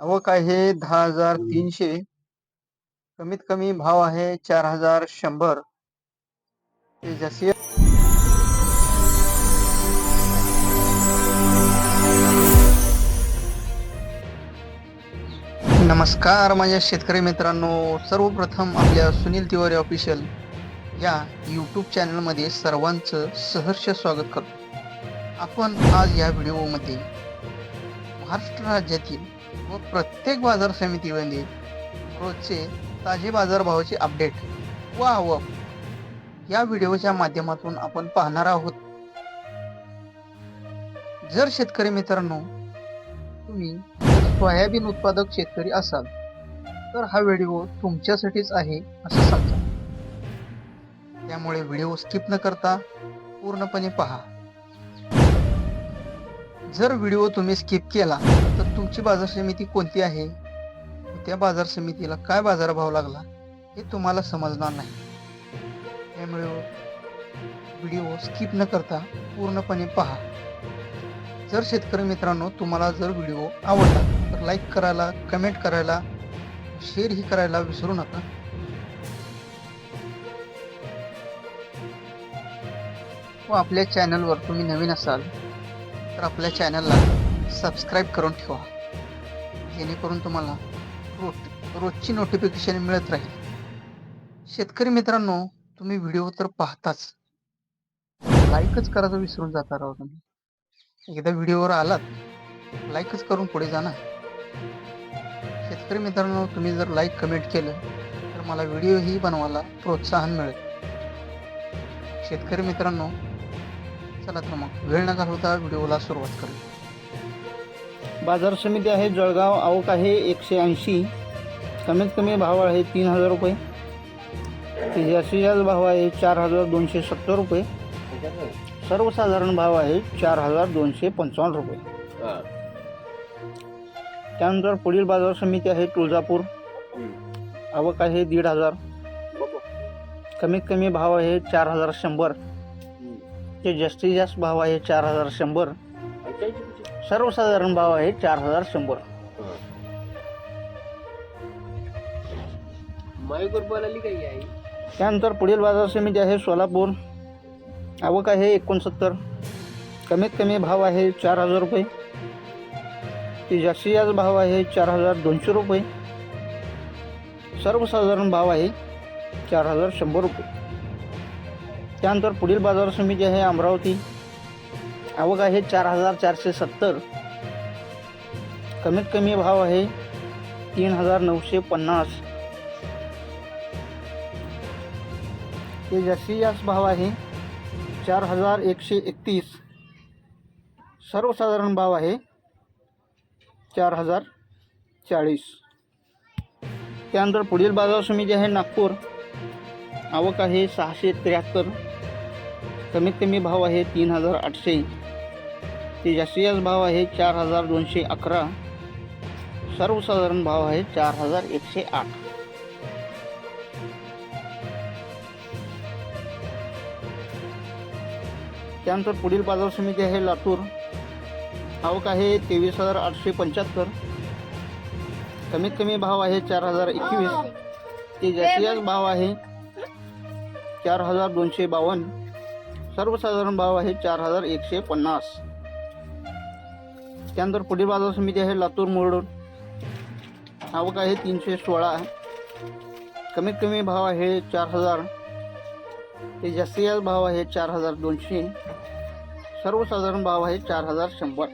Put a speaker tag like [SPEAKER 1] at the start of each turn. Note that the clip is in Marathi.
[SPEAKER 1] आवक आहे दहा हजार तीनशे. कमीत कमी भाव आहे चार हजार शंभर. नमस्कार माझ्या शेतकरी मित्रांनो. सर्वप्रथम आपल्या सुनील तिवारी ऑफिशियल या यूट्यूब चॅनलमध्ये सर्वांचं सहर्ष स्वागत करतो. आपण आज या व्हिडिओमध्ये महाराष्ट्र राज्यातील व प्रत्येक बाजार समितीमध्ये रोजचे ताजे बाजारभावाचे अपडेट व आवक या व्हिडिओच्या माध्यमातून आपण पाहणार आहोत. जर शेतकरी मित्रांनो तुम्ही सोयाबीन उत्पादक शेतकरी असाल तर हा व्हिडिओ तुमच्यासाठीच आहे असं समजा त्यामुळे व्हिडिओ स्किप न करता पूर्णपणे पहा. जर व्हिडिओ तुम्ही स्किप केला तर तुमची बाजार समिती कोणती आहे? त्या बाजार समितीला काय बाजारभाव लागला हे तुम्हाला समजणार नाही. त्यामुळे व्हिडिओ स्किप न करता पूर्णपणे पहा. जर शेतकरी मित्रांनो तुम्हाला जर व्हिडिओ आवडला तर लाईक करायला कमेंट करायला शेअरही करायला विसरू नका. व आपल्या चॅनलवर तुम्ही नवीन असाल तर आपल्या चॅनलला सबस्क्राईब करून ठेवा. जेणेकरून तुम्हाला रोज रोजची नोटिफिकेशन मिळत राहील. शेतकरी मित्रांनो तुम्ही व्हिडिओ तर पाहताच. लाईकच करायचं विसरून जाता राव तुम्ही. एकदा व्हिडिओवर आलात लाईकच करून पुढे जाणार शेतकरी मित्रांनो तुम्ही जर लाईक कमेंट केलं तर मला व्हिडिओही बनवायला प्रोत्साहन मिळेल. शेतकरी मित्रांनो चला तर मग. वेळ न घालवता व्हिडिओला सुरुवात करू
[SPEAKER 2] बाजार समिती आहे जळगाव. आवक आहे एकशे ऐंशी. कमीत कमी भाव आहे तीन हजार रुपये. ते जास्तीत जास्त भाव आहे चार हजार दोनशे सत्तर रुपये. सर्वसाधारण भाव आहे चार हजार दोनशे पंचावन्न रुपये. त्यानंतर पुढील बाजार समिती आहे तुळजापूर. आवक आहे दीड हजार. कमीत कमी भाव आहे चार हजार शंभर. ते जास्तीत जास्त भाव आहे चार हजार शंभर. सर्वसाधारण भाव आहे चार हजार शंभर.
[SPEAKER 3] बोलाली काही आहे
[SPEAKER 2] त्यानंतर पुढील बाजार समिती आहे सोलापूर. आवक आहे एकोणसत्तर. कमीत कमी भाव आहे चार हजार रुपये. ते जास्तीत जास्त भाव आहे चार हजार दोनशे रुपये. सर्वसाधारण भाव आहे चार हजार शंभर रुपये. त्यानंतर पुढील बाजार समिती आहे अमरावती. आवक आहे चार हजार चारशे सत्तर. कमीत कमी भाव आहे तीन हजार नऊशे पन्नास. ते जास्तीत जास्त भाव आहे चार हजार एकशे एकतीस. सर्वसाधारण भाव आहे चार हजार चाळीस. त्यानंतर पुढील बाजार समिती आहे नागपूर. आवक आहे सहाशे त्र्याहत्तर. कमीत कमी भाव आहे तीन हजार आठशे. ते जास्तीत जास्त भाव आहे चार हजार दोनशे अकरा. सर्वसाधारण भाव आहे चार हजार एकशे आठ. त्यानंतर पुढील बाजार समिती आहे लातूर. आवक आहे तेवीस हजार आठशे पंच्याहत्तर. कमीत कमी भाव आहे चार हजार एकवीस. ते जास्तीत जास्त भाव आहे चार हजार दोनशे बावन्न. सर्वसाधारण भाव आहे चार हजार एकशे पन्नास. त्यानंतर पुढील बाजार समिती आहे लातूर मुरडून. आवक आहे तीनशे सोळा कमीत कमी भाव आहे चार हजार. ते जास्तीत जास्त भाव आहे चार हजार दोनशे. सर्वसाधारण भाव आहे चार हजार शंभर.